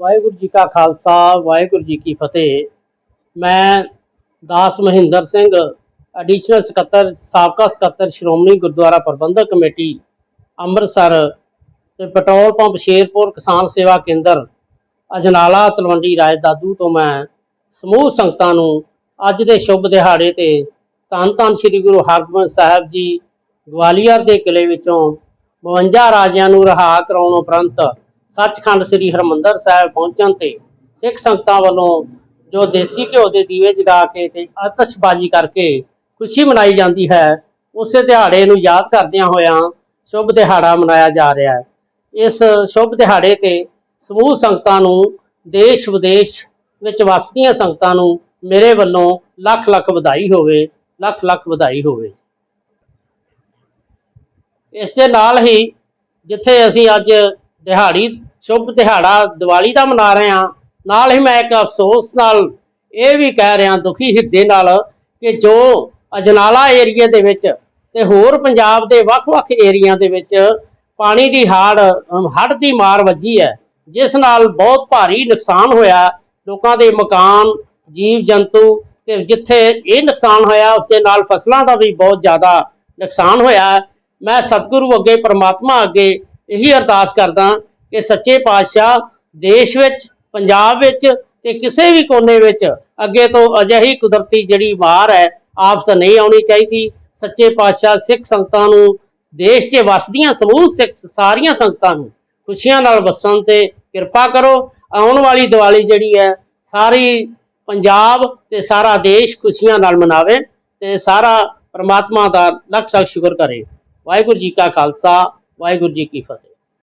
ਵਾਹਿਗੁਰੂ ਜੀ ਕਾ ਖਾਲਸਾ, ਵਾਹਿਗੁਰੂ ਜੀ ਕੀ ਫਤਿਹ। ਮੈਂ ਦਾਸ ਮਹਿੰਦਰ ਸਿੰਘ ਐਡੀਸ਼ਨਲ ਸਕੱਤਰ, ਸਾਬਕਾ ਸਕੱਤਰ ਸ਼੍ਰੋਮਣੀ ਗੁਰਦੁਆਰਾ ਪ੍ਰਬੰਧਕ ਕਮੇਟੀ, ਅੰਮ੍ਰਿਤਸਰ ਤੇ ਪੈਟਰੋਲ ਪੰਪ ਸ਼ੇਰਪੁਰ ਕਿਸਾਨ ਸੇਵਾ ਕੇਂਦਰ, ਅਜਨਾਲਾ, ਤਲਵੰਡੀ ਰਾਏ ਦਾਦੂ ਤੋਂ ਮੈਂ ਸਮੂਹ ਸੰਗਤਾਂ ਨੂੰ ਅੱਜ ਦੇ ਸ਼ੁਭ ਦਿਹਾੜੇ ਤੇ ਧੰਨ ਧੰਨ ਸ੍ਰੀ ਗੁਰੂ ਹਰਗੋਬਿੰਦ ਸਾਹਿਬ ਜੀ, ਗਵਾਲੀਅਰ ਦੇ ਕਿਲੇ ਵਿੱਚੋਂ 52 ਰਾਜਿਆਂ ਨੂੰ ਰਿਹਾ ਕਰਾਉਣ ਉਪਰੰਤ ਸੱਚਖੰਡ ਸ੍ਰੀ ਹਰਮੰਦਰ ਸਾਹਿਬ ਪਹੁੰਚਣ ਤੇ ਸਿੱਖ ਸੰਗਤਾਂ ਵੱਲੋਂ ਜੋ ਦੇਸੀ ਘਿਓ ਦੇ ਦੀਵੇ ਜਗਾ ਕੇ ਤੇ ਆਤਿਸ਼ਬਾਜ਼ੀ ਕਰਕੇ ਖੁਸ਼ੀ ਮਨਾਈ ਜਾਂਦੀ ਹੈ, ਉਸੇ ਦਿਹਾੜੇ ਨੂੰ ਯਾਦ ਕਰਦਿਆਂ ਹੋਇਆਂ ਸ਼ੁਭ ਦਿਹਾੜਾ ਮਨਾਇਆ ਜਾ ਰਿਹਾ ਹੈ। ਇਸ ਸ਼ੁਭ ਦਿਹਾੜੇ ਤੇ ਸਮੂਹ ਸੰਗਤਾਂ ਨੂੰ ਦੇਸ਼ ਵਿਦੇਸ਼ ਵਿੱਚ ਵਸਦੀਆਂ ਸੰਗਤਾਂ ਨੂੰ ਮੇਰੇ ਵੱਲੋਂ ਲੱਖ ਲੱਖ ਵਧਾਈ ਹੋਵੇ, ਲੱਖ ਲੱਖ ਵਧਾਈ ਹੋਵੇ। ਇਸ ਦੇ ਨਾਲ ਹੀ ਜਿੱਥੇ ਅਸੀਂ ਅੱਜ ਦਿਹਾੜੀ, ਸ਼ੁਭ ਦਿਹਾੜਾ, ਦੀਵਾਲੀ ਦਾ ਮਨਾ ਰਹੇ ਹਾਂ। ਨਾਲ ਹੀ ਮੈਂ ਇੱਕ ਅਫਸੋਸ ਨਾਲ ਇਹ ਵੀ ਕਹਿ ਰਿਹਾ, ਦੁਖੀ ਹਿਰਦੇ ਨਾਲ, ਕਿ ਜੋ ਅਜਨਾਲਾ ਏਰੀਆ ਦੇ ਵਿੱਚ ਤੇ ਹੋਰ ਪੰਜਾਬ ਦੇ ਵੱਖ-ਵੱਖ ਏਰੀਆ ਦੇ ਵਿੱਚ ਪਾਣੀ ਦੀ ਹਾੜ ਹੜ੍ਹ ਦੀ ਮਾਰ ਵੱਜੀ ਹੈ, ਜਿਸ ਨਾਲ ਬਹੁਤ ਭਾਰੀ ਨੁਕਸਾਨ ਹੋਇਆ। ਲੋਕਾਂ ਦੇ ਮਕਾਨ ਜੀਵ ਜੰਤੂ ਤੇ ਜਿੱਥੇ ਇਹ ਨੁਕਸਾਨ ਹੋਇਆ ਉਸ ਦੇ ਨਾਲ ਫਸਲਾਂ ਦਾ ਵੀ ਬਹੁਤ ਜ਼ਿਆਦਾ ਨੁਕਸਾਨ ਹੋਇਆ। ਮੈਂ ਸਤਿਗੁਰੂ ਅੱਗੇ, ਪਰਮਾਤਮਾ ਅੱਗੇ ਇਹੀ ਅਰਦਾਸ ਕਰਦਾ ਕਿ ਸੱਚੇ ਪਾਤਸ਼ਾਹ ਦੇਸ਼ ਵਿੱਚ, ਪੰਜਾਬ ਵਿੱਚ ਤੇ ਕਿਸੇ ਵੀ ਕੋਨੇ ਵਿੱਚ ਅੱਗੇ ਤੋਂ ਅਜਿਹੀ ਕੁਦਰਤੀ ਜਿਹੜੀ ਮਾਰ ਹੈ ਆਫਤ ਨਹੀਂ ਆਉਣੀ ਚਾਹੀਦੀ। ਸੱਚੇ ਪਾਤਸ਼ਾਹ ਸਿੱਖ ਸੰਗਤਾਂ ਨੂੰ, ਦੇਸ਼ 'ਚ ਵਸਦੀਆਂ ਸਮੂਹ ਸਿੱਖ ਸਾਰੀਆਂ ਸੰਗਤਾਂ ਨੂੰ ਖੁਸ਼ੀਆਂ ਨਾਲ ਵਸਣ ਤੇ ਕਿਰਪਾ ਕਰੋ। ਆਉਣ ਵਾਲੀ ਦੀਵਾਲੀ ਜਿਹੜੀ ਹੈ, ਸਾਰੀ ਪੰਜਾਬ ਤੇ ਸਾਰਾ ਦੇਸ਼ ਖੁਸ਼ੀਆਂ ਨਾਲ ਮਨਾਵੇ ਤੇ ਸਾਰਾ ਪਰਮਾਤਮਾ ਦਾ ਲੱਖ ਲੱਖ ਸ਼ੁਕਰ ਕਰੇ। ਵਾਹਿਗੁਰੂ ਜੀ ਕਾ ਖਾਲਸਾ ਵਾਹਿਗੁਰੂ ਜੀ ਕੀ ਫਤਿਹ।